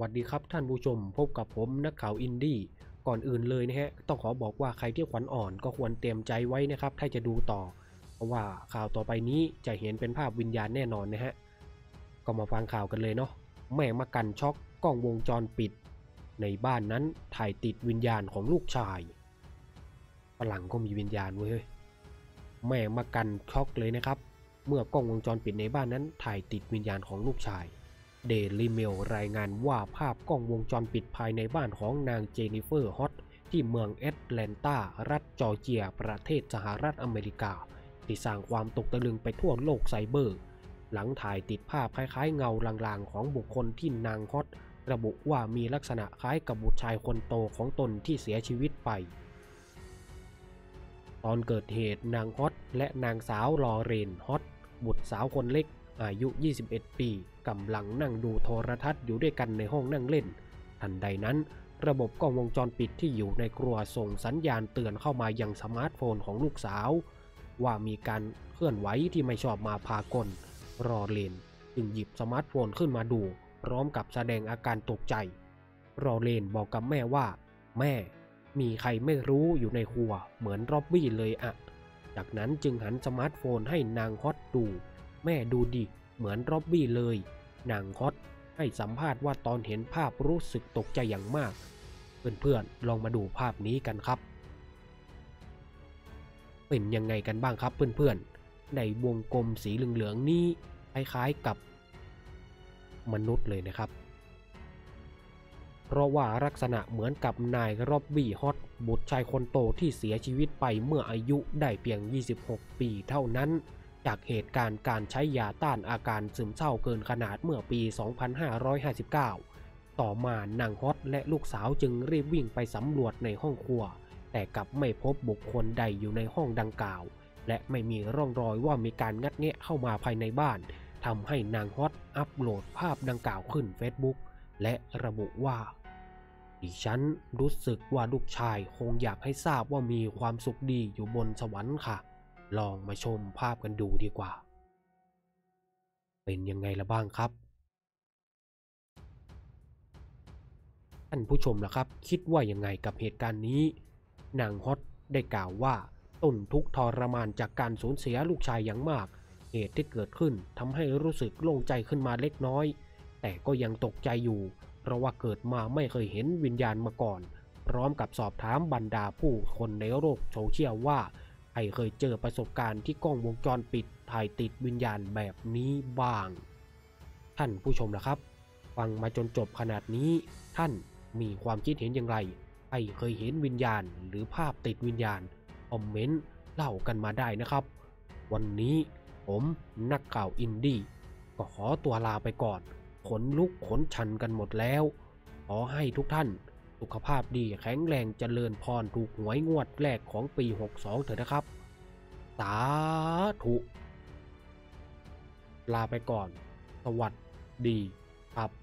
วัสดีครับท่านผู้ชมพบกับผมนักข่าวอินดี้ก่อนอื่นเลยนะฮะต้องขอบอกว่าใครที่ขวัญอ่อนก็ควรเตรียมใจไว้นะครับ ถ้าจะดูต่อ เพราะว่าข่าวต่อไปนี้จะเห็นเป็นภาพวิญญาณแน่นอนนะฮะก็มาฟังข่าวกันเลยเนาะแม่มากันช็อกกล้องวงจรปิด ในบ้านนั้นถ่ายติดวิญญาณของลูกชายฝรั่งก็มีวิญญาณเว้ยเฮ้ยแม่มากันช็อกเลยนะครับ เมื่อกล้องวงจรปิดในบ้านนั้นถ่ายติดวิญญาณของลูกชาย เดลิเมลรายงานว่าภาพกล้องวงจรปิดภายในบ้านของนางเจนิเฟอร์ฮอตที่เมืองแอตแลนตา รัฐจอร์เจีย ประเทศสหรัฐอเมริกา ที่สร้างความตกตะลึงไปทั่วโลกไซเบอร์ หลังถ่ายติดภาพคล้ายๆ เงาลางๆ ของบุคคลที่นางฮอตระบุว่ามีลักษณะคล้ายกับบุตรชายคนโตของตนที่เสียชีวิตไป ตอนเกิดเหตุนางฮอตและนางสาวลอเรนฮอตบุตรสาวคนเล็กอายุ 21 ปี กำลังนั่งดูโทรทัศน์อยู่ด้วยกันในห้องนั่งเล่น ทันใดนั้น ระบบกล้องวงจรปิดที่อยู่ในครัวส่งสัญญาณเตือนเข้ามายังสมาร์ทโฟนของลูกสาว ว่ามีการเคลื่อนไหวที่ไม่ชอบมาพากล รอเลนจึงหยิบสมาร์ทโฟนขึ้นมาดู พร้อมกับแสดงอาการตกใจ รอเลนบอกกับแม่ว่า แม่ มีใครไม่รู้อยู่ในครัว เหมือนร็อบบี้เลยอะจากนั้นจึงหันสมาร์ทโฟนให้นางฮอตดู แม่ดูดิ เหมือนร็อบบี้เลย นางฮอตให้สัมภาษณ์ว่าตอนเห็นภาพรู้สึกตกใจอย่างมาก เพื่อนๆลองมาดูภาพนี้กันครับ เป็นยังไงกันบ้างครับเพื่อนๆ ในวงกลมสีเหลืองๆนี้คล้ายๆกับมนุษย์เลยนะครับ เพราะว่าลักษณะเหมือนกับนายร็อบบี้ฮอตบุตรชายคนโตที่เสียชีวิตไปเมื่ออายุได้เพียง 26 ปีเท่านั้น จากเหตุการณ์การใช้ยาต้านอาการซึมเศร้าเกินขนาดเมื่อปี 2559 ต่อมานางฮอตและลูกสาวจึงรีบวิ่งไปสำรวจในห้องครัว แต่กลับไม่พบบุคคลใดอยู่ในห้องดังกล่าว และไม่มีร่องรอยว่ามีการงัดแงะเข้ามาภายในบ้านทำให้นางฮอตอัปโหลดภาพดังกล่าวขึ้น Facebook และระบุว่าดิฉันรู้สึกว่าลูกชายคงอยากให้ทราบว่ามีความสุขดีอยู่บนสวรรค์ค่ะ ลองมาชมภาพกันดูดีกว่า เป็นยังไงละบ้างครับท่านผู้ชมล่ะครับ คิดว่ายังไงกับเหตุการณ์นี้นางฮอตได้กล่าวว่าต้นทุกทรมานจากการสูญเสียลูกชายอย่างมาก เหตุที่เกิดขึ้นทำให้รู้สึกโล่งใจขึ้นมาเล็กน้อย แต่ก็ยังตกใจอยู่ เพราะว่าเกิดมาไม่เคยเห็นวิญญาณมาก่อน พร้อมกับสอบถามบรรดาผู้คนในโลกโซเชียลว่า ใครเคยเจอประสบการณ์ที่กล้องวงจรปิดถ่ายติดวิญญาณแบบนี้บ้าง ท่านผู้ชมล่ะครับ ฟังมาจนจบขนาดนี้ ท่านมีความคิดเห็นอย่างไรใครเคยเห็นวิญญาณหรือภาพติดวิญญาณ คอมเมนต์เล่ากันมาได้นะครับ วันนี้ผมนักข่าวอินดี้ก็ขอตัวลาไปก่อน ขนลุกขนชันกันหมดแล้ว ขอให้ทุกท่าน สุขภาพดีแข็งแรงเจริญพรถูกหวยงวดแรกของปี 62 เถอะนะครับ สาธุ ลาไปก่อน สวัสดีครับ